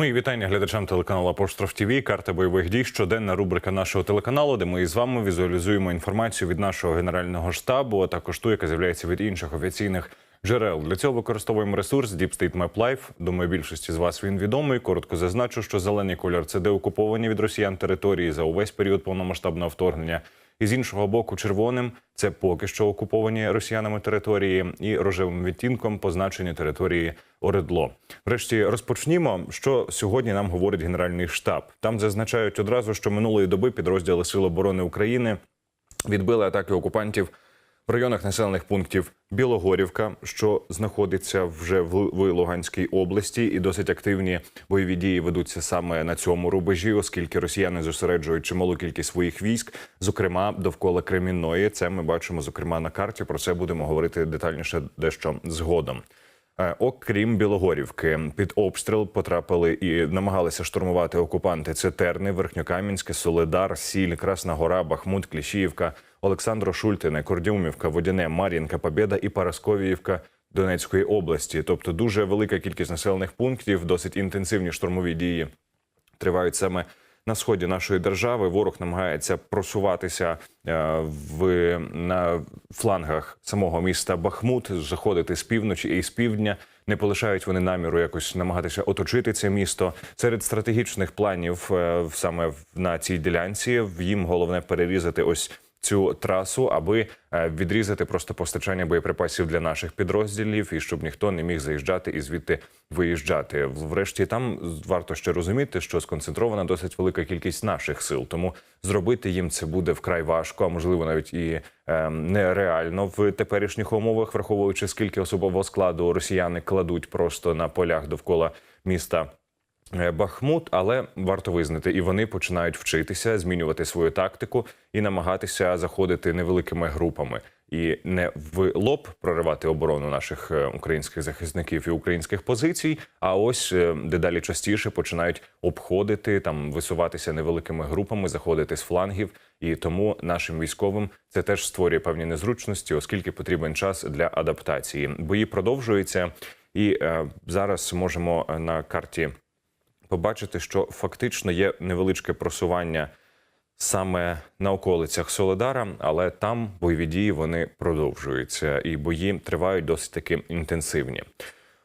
Мої вітання глядачам телеканалу Апостроф ТВ, карта бойових дій. Щоденна рубрика нашого телеканалу, де ми із вами візуалізуємо інформацію від нашого генерального штабу, а також ту, яка з'являється від інших офіційних джерел. Для цього використовуємо ресурс Deep State Map Life. Думаю, більшості з вас він відомий. Коротко зазначу, що зелений кольор це деокуповані від росіян території за увесь період повномасштабного вторгнення. І з іншого боку, червоним це поки що окуповані росіянами території, і рожевим відтінком позначені території Оредло. Врешті розпочнімо, що сьогодні нам говорить Генеральний штаб. Там зазначають одразу, що минулої доби підрозділи Сил оборони України відбили атаки окупантів в районах населених пунктів Білогорівка, що знаходиться вже в Луганській області, і досить активні бойові дії ведуться саме на цьому рубежі, оскільки росіяни зосереджують чималу кількість своїх військ, зокрема довкола Кремінної. Це ми бачимо зокрема на карті. Про це будемо говорити детальніше дещо згодом. Е, Окрім Білогорівки, під обстріл потрапили і намагалися штурмувати окупанти. Це Терни, Верхньокам'янське, Соледар, Сіль, Красна Гора, Бахмут, Кліщіївка, Олександро Шультине, Кордюмівка, Водяне, Мар'їнка, Побєда і Парасковіївка Донецької області. Тобто дуже велика кількість населених пунктів, досить інтенсивні штурмові дії тривають саме на сході нашої держави. Ворог намагається просуватися е, в на флангах самого міста Бахмут, заходити з півночі і з півдня. Не полишають вони наміру якось намагатися оточити це місто серед стратегічних планів е, саме на цій ділянці. Їм головне перерізати ось цю трасу, аби е, відрізати просто постачання боєприпасів для наших підрозділів, і щоб ніхто не міг заїжджати і звідти виїжджати. Врешті там варто ще розуміти, що сконцентрована досить велика кількість наших сил, тому зробити їм це буде вкрай важко, а можливо навіть і е, нереально в теперішніх умовах, враховуючи скільки особового складу росіяни кладуть просто на полях довкола міста. Е, Бахмут, але варто визнати, і вони починають вчитися, змінювати свою тактику і намагатися заходити невеликими групами і не в лоб проривати оборону наших е, українських захисників і українських позицій. А ось е, дедалі частіше починають обходити там, висуватися невеликими групами, заходити з флангів. І тому нашим військовим це теж створює певні незручності, оскільки потрібен час для адаптації. Бої продовжуються, і е, зараз можемо на карті побачити, що фактично є невеличке просування саме на околицях Соледара, але там бойові дії вони продовжуються, і бої тривають досить таки інтенсивні.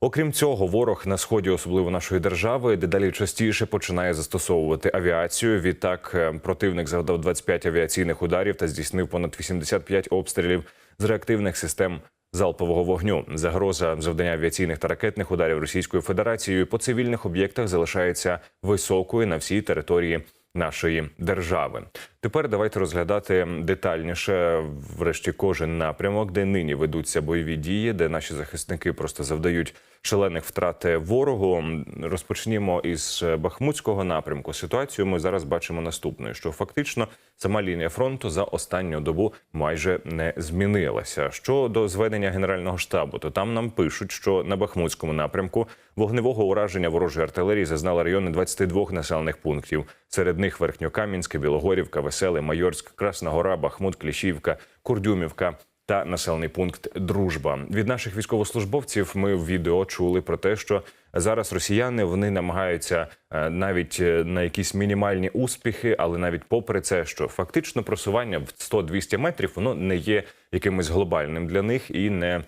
Окрім цього, ворог на сході, особливо нашої держави, дедалі частіше починає застосовувати авіацію. Відтак е, противник завдав 25 авіаційних ударів та здійснив понад 85 обстрілів з реактивних систем залпового вогню. Загроза завдання авіаційних та ракетних ударів Російською Федерацією по цивільних об'єктах залишається високою на всій території нашої держави. Тепер давайте розглядати детальніше, врешті, кожен напрямок, де нині ведуться бойові дії, де наші захисники просто завдають шалених втрат ворогу. Розпочнімо із Бахмутського напрямку. Ситуацію ми зараз бачимо наступною: що фактично сама лінія фронту за останню добу майже не змінилася. Щодо зведення генерального штабу, то там нам пишуть, що на Бахмутському напрямку вогневого ураження ворожої артилерії зазнали райони 22 населених пунктів. Серед них Верхньокам'янське, Білогорівка, Веселий, Майорськ, Красна Гора, Бахмут, Кліщівка, Курдюмівка. Та населений пункт Дружба від наших військовослужбовців. Ми в відео чули про те, що зараз росіяни вони намагаються е, навіть е, на якісь мінімальні успіхи, але навіть попри це, що фактично просування в 100-200 метрів воно не є якимось глобальним для них і не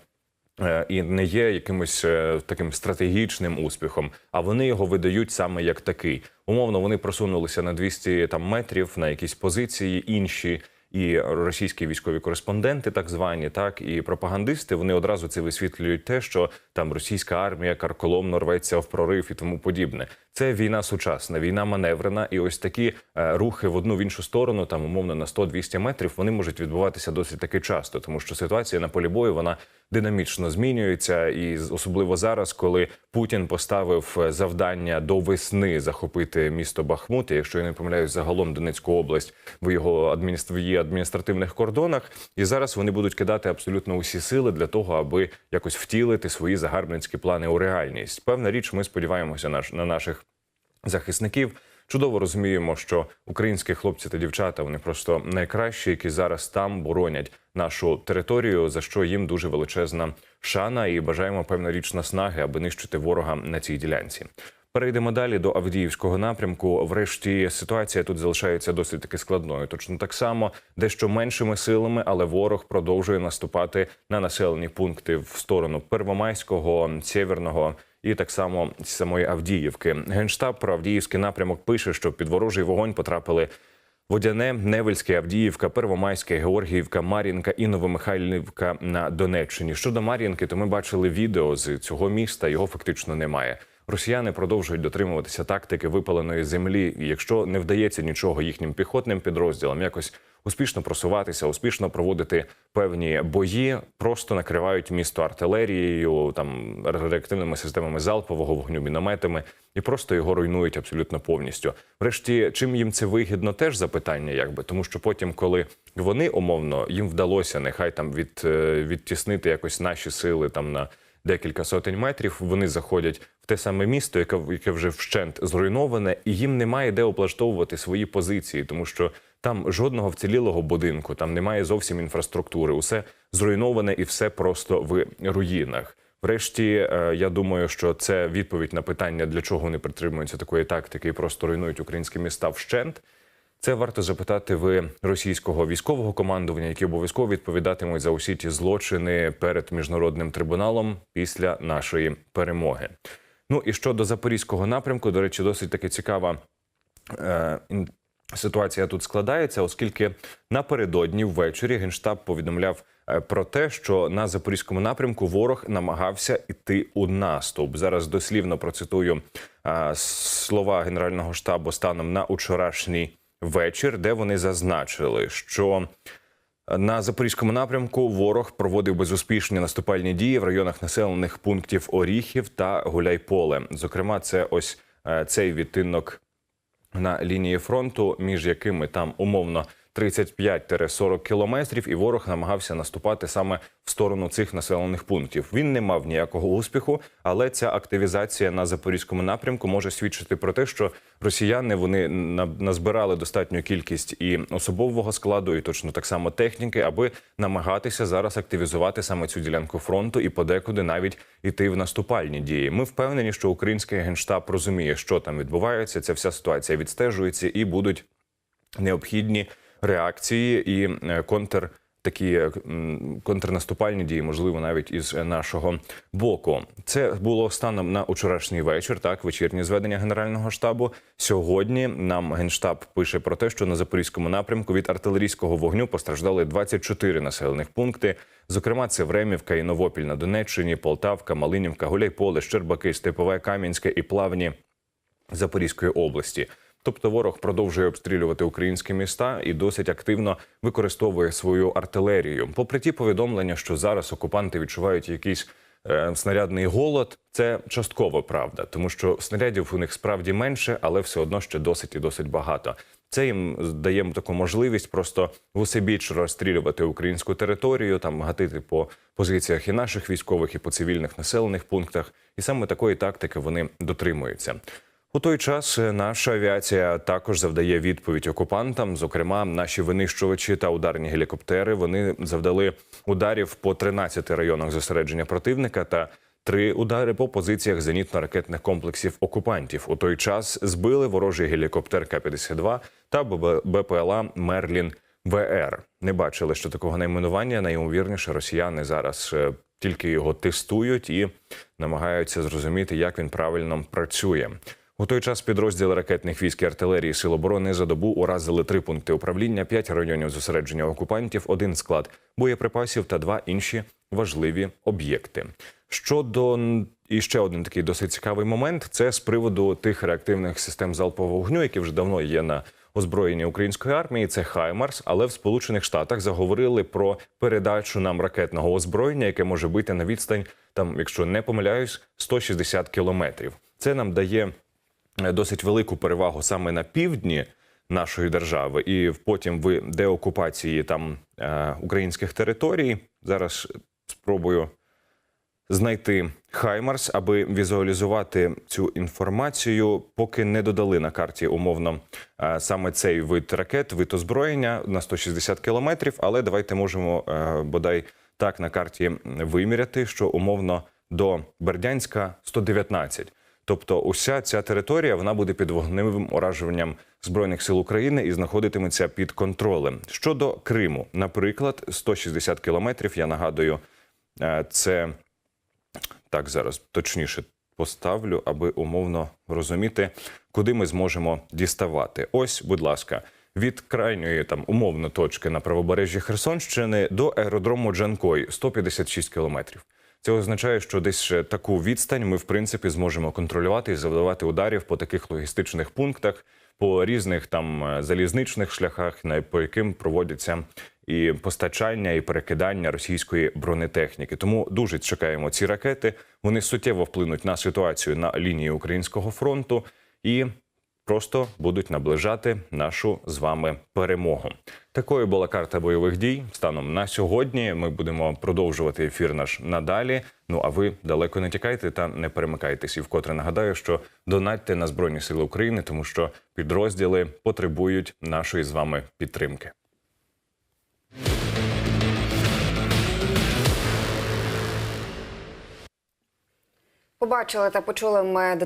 і не є якимось е, таким стратегічним успіхом, а вони його видають саме як такий. Умовно, вони просунулися на 200 там метрів на якісь позиції інші. І російські військові кореспонденти, так звані, так і пропагандисти, вони одразу це висвітлюють те, що там російська армія карколомно рветься в прорив і тому подібне. Це війна сучасна, війна маневрена, і ось такі е, рухи в одну в іншу сторону, там умовно на 100-200 метрів, вони можуть відбуватися досить таки часто, тому що ситуація на полі бою вона динамічно змінюється, і особливо зараз, коли Путін поставив е, завдання до весни захопити місто Бахмут, і, якщо я не помиляюсь, загалом Донецьку область в його адміністр... в її адміністративних кордонах. І зараз вони будуть кидати абсолютно усі сили для того, аби якось втілити свої загарбницькі плани у реальність. Певна річ, ми сподіваємося наш на наших захисників. Чудово розуміємо, що українські хлопці та дівчата вони просто найкращі, які зараз там боронять нашу територію, за що їм дуже величезна шана, і бажаємо певна річ наснаги, аби нищити ворога на цій ділянці. Перейдемо далі до Авдіївського напрямку. Врешті ситуація тут залишається досить таки складною. Точно так само, дещо меншими силами, але ворог продовжує наступати на населені пункти в сторону Первомайського, Сєвєрного і так само з самої Авдіївки. Генштаб про Авдіївський напрямок пише, що під ворожий вогонь потрапили. Водяне, Невельське, Авдіївка, Первомайське, Георгіївка, Мар'їнка і Новомихайлівка на Донеччині. Щодо Мар'їнки, то ми бачили відео з цього міста. Його фактично немає. Росіяни продовжують дотримуватися тактики випаленої землі. І якщо не вдається нічого їхнім піхотним підрозділам, якось успішно просуватися, успішно проводити певні бої, просто накривають місто артилерією, там реактивними системами залпового вогню, мінометами і просто його руйнують абсолютно повністю. Врешті, чим їм це вигідно, теж запитання, якби тому, що потім, коли вони умовно їм вдалося, нехай там від, е, відтіснити якось наші сили там на декілька сотень метрів, вони заходять в те саме місто, яке, яке вже вщент зруйноване, і їм немає де облаштовувати свої позиції, тому що там жодного вцілілого будинку, там немає зовсім інфраструктури, усе зруйноване і все просто в руїнах. Врешті, е, я думаю, що це відповідь на питання, для чого вони притримуються такої тактики і просто руйнують українські міста вщент. Це варто запитати ви російського військового командування, які обов'язково відповідатимуть за усі ті злочини перед міжнародним трибуналом після нашої перемоги. Ну і щодо запорізького напрямку, до речі, досить таки цікава е, ситуація тут складається, оскільки напередодні ввечері генштаб повідомляв е, про те, що на запорізькому напрямку ворог намагався йти у наступ. Зараз дослівно процитую е, слова генерального штабу станом на учорашній вечір, де вони зазначили, що на запорізькому напрямку ворог проводив безуспішні наступальні дії в районах населених пунктів Оріхів та Гуляйполе. Зокрема, це ось е, цей відтинок на лінії фронту, між якими там умовно 35-40 кілометрів, і ворог намагався наступати саме в сторону цих населених пунктів. Він не мав ніякого успіху, але ця активізація на запорізькому напрямку може свідчити про те, що росіяни вони на- назбирали достатню кількість і особового складу, і точно так само техніки, аби намагатися зараз активізувати саме цю ділянку фронту і подекуди навіть іти в наступальні дії. Ми впевнені, що український генштаб розуміє, що там відбувається. Ця вся ситуація відстежується і будуть необхідні реакції і е, контр. Такі е, контрнаступальні дії, можливо, навіть із нашого боку. Це було станом на учорашній вечір. Так, вечірнє зведення генерального штабу. Сьогодні нам генштаб пише про те, що на запорізькому напрямку від артилерійського вогню постраждали 24 населених пункти. Зокрема, це Времівка і Новопіль на Донеччині, Полтавка, Малинівка, Гуляйполе, Щербаки, Степове, Кам'янське і Плавні Запорізької області. Тобто ворог продовжує обстрілювати українські міста і досить активно використовує свою артилерію. Попри ті повідомлення, що зараз окупанти відчувають якийсь е, снарядний голод, це частково правда, тому що снарядів у них справді менше, але все одно ще досить і досить багато. Це їм дає таку можливість просто в усе розстрілювати українську територію, там гатити по позиціях і наших військових, і по цивільних населених пунктах. І саме такої тактики вони дотримуються. У той час е, наша авіація також завдає відповідь окупантам. Зокрема, наші винищувачі та ударні гелікоптери вони завдали ударів по 13 районах зосередження противника та три удари по позиціях зенітно-ракетних комплексів окупантів. У той час збили ворожий гелікоптер К-52 та БПЛА Мерлін ВР. Не бачили, що такого найменування. Найімовірніше, росіяни зараз е, тільки його тестують і намагаються зрозуміти, як він правильно працює. У той час підрозділи ракетних військ і артилерії Сил оборони за добу уразили три пункти управління, п'ять районів зосередження окупантів, один склад боєприпасів та два інші важливі об'єкти. Щодо і ще один такий досить цікавий момент це з приводу тих реактивних систем залпового вогню, які вже давно є на озброєнні української армії. Це Хаймарс, але в Сполучених Штатах заговорили про передачу нам ракетного озброєння, яке може бити на відстань, там, якщо не помиляюсь, 160 кілометрів. Це нам дає досить велику перевагу саме на півдні нашої держави, і потім в деокупації там е, українських територій. Зараз спробую знайти Хаймарс, аби візуалізувати цю інформацію, поки не додали на карті умовно е, саме цей вид ракет, вид озброєння на 160 кілометрів. Але давайте можемо е, бодай так на карті виміряти, що умовно до Бердянська 119. Тобто, уся ця територія вона буде під вогневим ураженням збройних сил України і знаходитиметься під контролем. Щодо Криму, наприклад, 160 кілометрів. Я нагадую, е, це так зараз точніше поставлю, аби умовно розуміти, куди ми зможемо діставати. Ось, будь ласка, від крайньої там умовно точки на правобережжі Херсонщини до аеродрому Джанкой 156 кілометрів. Це означає, що десь ще таку відстань ми в принципі зможемо контролювати і завдавати ударів по таких логістичних пунктах, по різних там е, залізничних шляхах, по яким проводяться і постачання, і перекидання російської бронетехніки. Тому дуже чекаємо ці ракети. Вони суттєво вплинуть на ситуацію на лінії українського фронту і просто будуть наближати нашу з вами перемогу. Такою була карта бойових дій. Станом на сьогодні ми будемо продовжувати ефір наш надалі. Ну а ви далеко не тікайте та не перемикайтесь. І вкотре нагадаю, що донатьте на збройні сили України, тому що підрозділи потребують нашої з вами підтримки. Побачили та почули ми деталі.